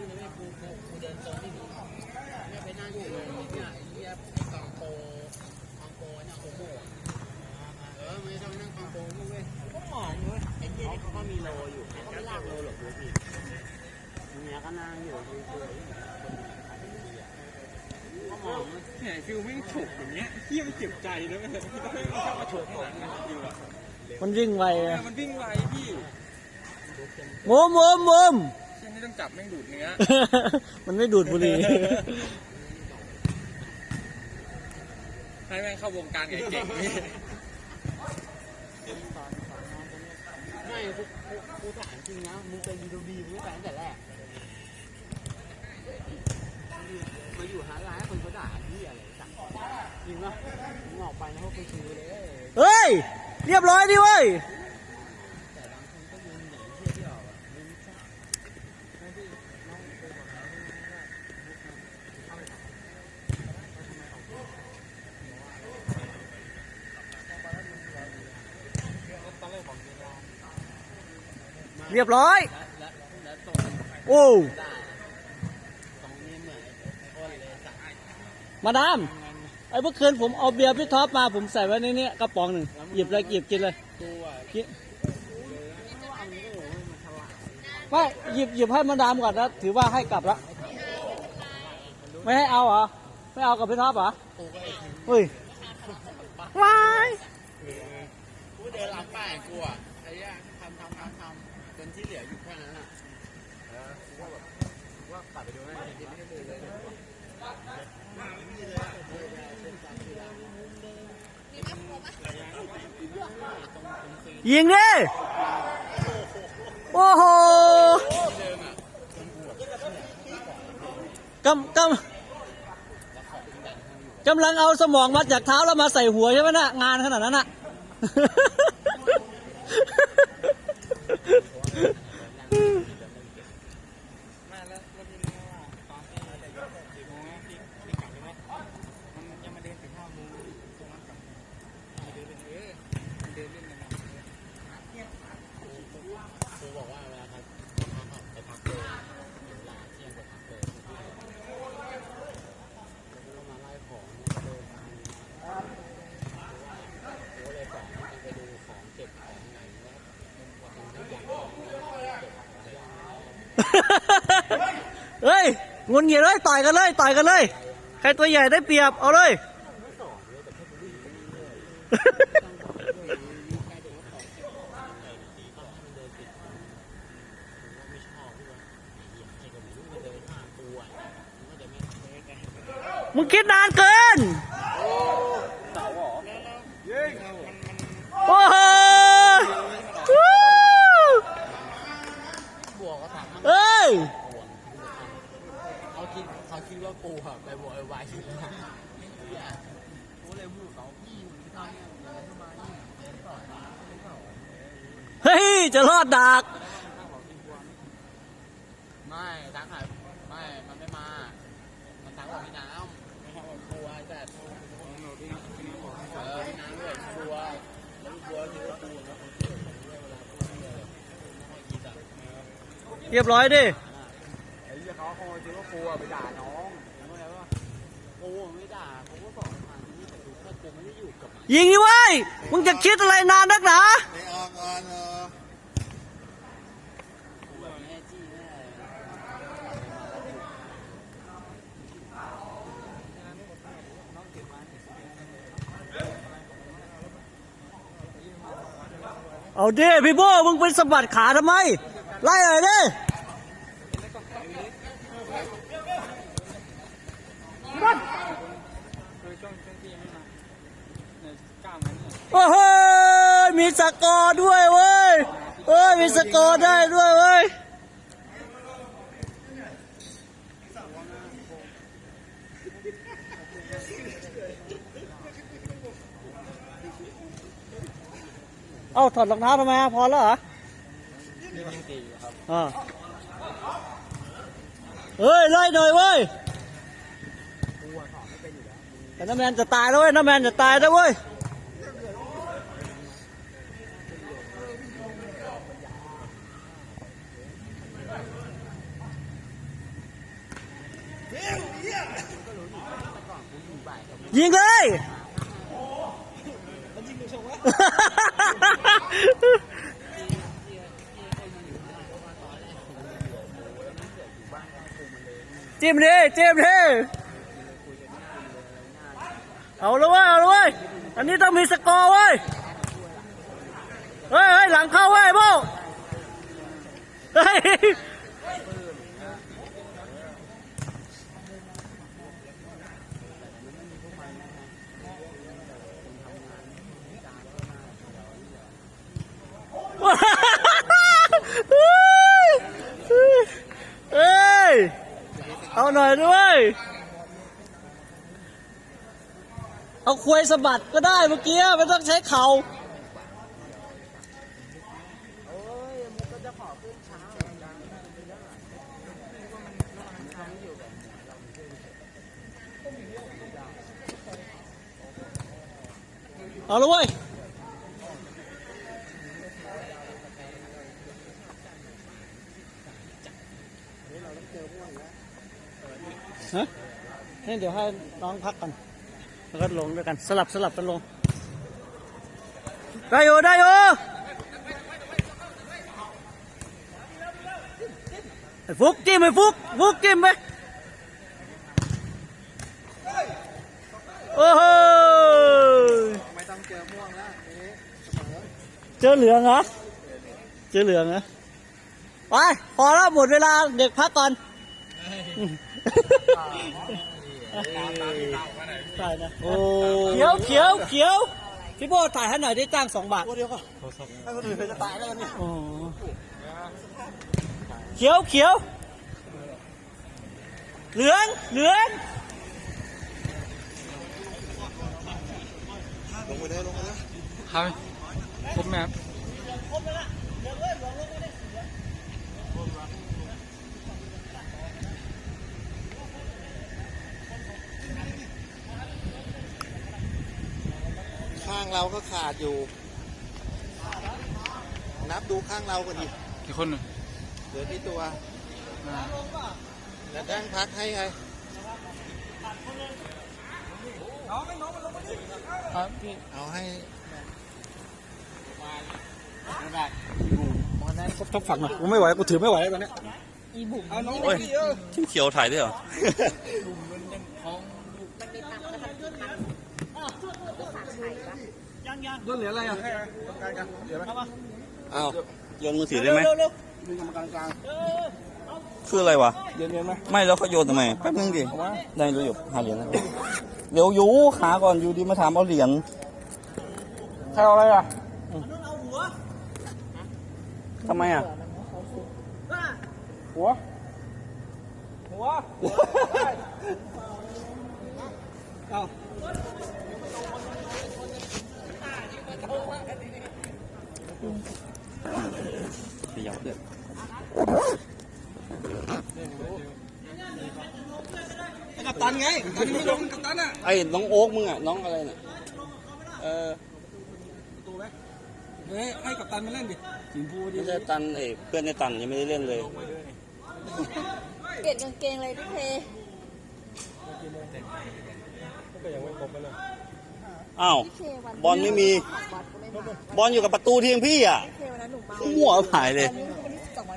ดูนะกูกูกูเดินตรงที่หนีเนี่ยไปนั่งอยู่เลยเนี่ยไอ้เหี้ยไอ้กองโปกองโปเนี่ยโอ้โหเออไม่ต้องนั่งกองโปเว้ยก็มองเว้ยไอ้เหี้ยนี่เขาก็มีโลอยู่เขาก็ไม่ลากโลหรอกดูสิเนี่ยก็นั่งอยู่ดูดูก็มองเว้ยเนี่ยฟิลแม่งฉกอย่างเงี้ยเฮียมันเจ็บใจนะมันไม่ไม่ชอบมาฉกข้างหลังนะฟิลอะมันวิ่งไวเออะอมันวิ่งไวพี่มุมมุมมุม เช่นนี้ต้องจับแม่งดูดเนื้อ มันไม่ดูดบุหรี่ ให้แม่งเข้าวงการเก่งๆนี่ไม่กูกูกูถามจริงนะมึงเป็นยูทูบีมึงไม่ไปตั้งแต่แรกมาอยู่หาร้านคนเขาด่าที่อะไรสั่งจริงปะมึงออกไปนะพวกไปซื้อเลย เฮ้ย เรียบร้อยดิเว้ย แต่บางคนก็ยืนหนีเที่ยวที่ออกอะมึงจ้าไม่พี่น้องเคยบอกแล้วว่ามุกมันเข้าไปทำแล้วทำไมออกไป เรียบร้อยแล้วแล้วแล้วตรงโอ้ได้ตรงนี้เหมือนไอ้อ้นเลยสั่งมาดาม ไอ้เมื่อคืนผมเอาเบียร์พี่ท็อปมาผมใส่ไว้ในนี้กระป๋องหนึ่งหยิบเลยหยิบกินเลยกูอะกินอันนี้โอ้โหมันฉลาดไม่หยิบหยิบให้มาดามก่อนนะถือว่าให้กลับละไม่ให้เอาเหรอ ไม่เอากับพี่ท็อปเหรอกูก็ไอ้ทีเฮ้ยว้ายกูเดินรับป้ายกูอะไอ้เนี้ยทำทำทำ ทำจนที่เหลืออยู่แค่นั้นอะเออว่าแบบว่ากลับไปดูนะจริงๆไม่ได้เลยเลยไม่มีเลยอะเออเป็นการกีฬาตรงตรงซียิงดิโอ้โหกำกำกำลังเอาสมองมาจากเท้าแล้วมาใส่หัวใช่ไหมนะงานขนาดนั้นน่ะ มาแล้วแล้วทีนี้ว่าตอนที่สี่โมงนะพี่พี่กลับใช่ไหมมันยังมาเดินถึงห้าโมงตรงนั้นกลับเดินเล่นเออมันเดินเล่นกันนะ กูบอกว่าเวลาครับไปพักเลยเวลาเที่ยงไปพักเลยแล้วก็มาไล่ของเดินทางกูเลยสอนไปดูของเก็บของไหนแล้วมันทุกอย่างของเก็บอะไร เฮ้ย งนหงิดเลยต่อยกันเลยต่อยกันเลย ใครตัวใหญ่ได้เปรียบเอาเลยมึงคิดนานเกินโอ้โหเอ้ย เขาคิดเขาคิด ว่ากูอะไปบวกไอ้วายอยู่นะกูเลยพูดเขาพี่มึงทำเนี่ยมึงทำไมเนี่ยต่อหน้าไม่ต่อเฮ้ย จะรอดดัก ไม่ทักหาไม่ มันไม่มา มันทักบอกพี่น้ำไม่ทักบอกกลัวแต่เออพี่น้ำด้วยกลัวแล้วกลัวคือว่ากล้วคนเชื่อผมด้วเรียบร้อยดิ ไอ้เหี้ยเขาคงคิดว่ากูอะไปด่าน้อง กูไม่ด่ากูก็บอกมาที่นี่แต่กูแค่กูไม่ได้อยู่กับมันยิงดิเว้ยมึงจะคิดอะไรนานนักหนาไม่ออกก่อนเออกูแบบแม่จี้แม่เลยเอาดิพี่โบมึงเป็นสะบัดขาทำไม ไล่เลยดิ คือช่วงช่วงที่ยังไม่มาเนี่ยกล้ามมันเนี่ย โอ้โหมีสกอร์ด้วยเว้ยเอ้ยมีสกอร์ได้ด้วยเว้ยเอ้าถอดรองเท้าทำไมอะพอแล้วเหรอยังตีอยู่ครับอ่าเฮ้ยไล่หน่อยเว้ยแต่น้าแมนจะตายแล้วเว้ยน้าแมนจะตายแล้วเว้ย ยิงเลยจิ้มดิจิ้มดิเอาเลยเว้ยเอาเลยเว้ยอันนี้ต้องมีสกอร์เว้ยเฮ้ยเฮ้ยหลังเข้าเว้ยโบ้เฮ้ย หน่อยด้วย เอาควยสะบัดก็ได้เมื่อกี้ไม่ต้องใช้เข่าเอาละเว้ย ฮะนี่เดี๋ยวให้น้องพักกันแล้วก็ลงด้วยกันสลับสลับกันลง ได้อยู่ได้อยู่ไอ้ฟุกจิ้มไอ้ฟุกฟุกจิ้มไปโอ้โหไม่ต้องเจอม่วงแล้วเจอเหลืองเหรอเจอเหลืองเหรอไปพอแล้วหมดเวลาเด็กพักก่อน ถ่ายนะโอ้เขียวเขียวเขียวพี่โบถ่ายให้หน่อยได้จ้างสองบาทเดียวก็ถ้คนอื่นจะตายแล้ววันนี้อ๋อเขียวเขียวเหลืองเหลืองลงไปเลยลงไปเลยครับครบไหมครับข้างเราก็ขาดอยู่ นับดูข้างเราก่อนดิกี่คนเนี่ยเหลือที่ตัวแล้วตั้งพักให้ไงครับพี่เอาให้ต้องฝักหน่อยกูไม่ไหวกูถือไม่ไหวแล้วตอนนี้เอาน้องโอ้ยพี่เออชิ้นเขียวถ่ายด้วยเหรอต้น เหลืออะไรอะอ้าวโยนมือถือได้ไหมเร็วมีกรรมการกลางคืออะไรวะเรียนเรียนไหมไม่แล้วเขาโยนทำไมแป๊บนึงดิได้รู้อยู่หาเหรียญนะเดี๋ยวอยู่ขาก่อนอยู่ดีมาถามเอาเหรียญใครเอาอะไรอะทำไมอะหัวหัวเอา ขยับเพื่อนกัปตันไงกัปตันไม่ลงกัปตันอะไอ้น้องโอ๊กมึงอะน้องอะไรน่ะเออเฮ้ยให้กัปตันมาเล่นดิสีฟูดิไม่ใช่ตันเอกเพื่อนในตันยังไม่ได้เล่นเลยเปลี่ยนกางเกงเลยพี่เพ อ้าว พี่เควันบอลไม่มีบอลก็ไม่มาบอลอยู่กับประตูทีมพี่อะ พี่เควันนั้นหนูเมาหัวหายเลยวันนี้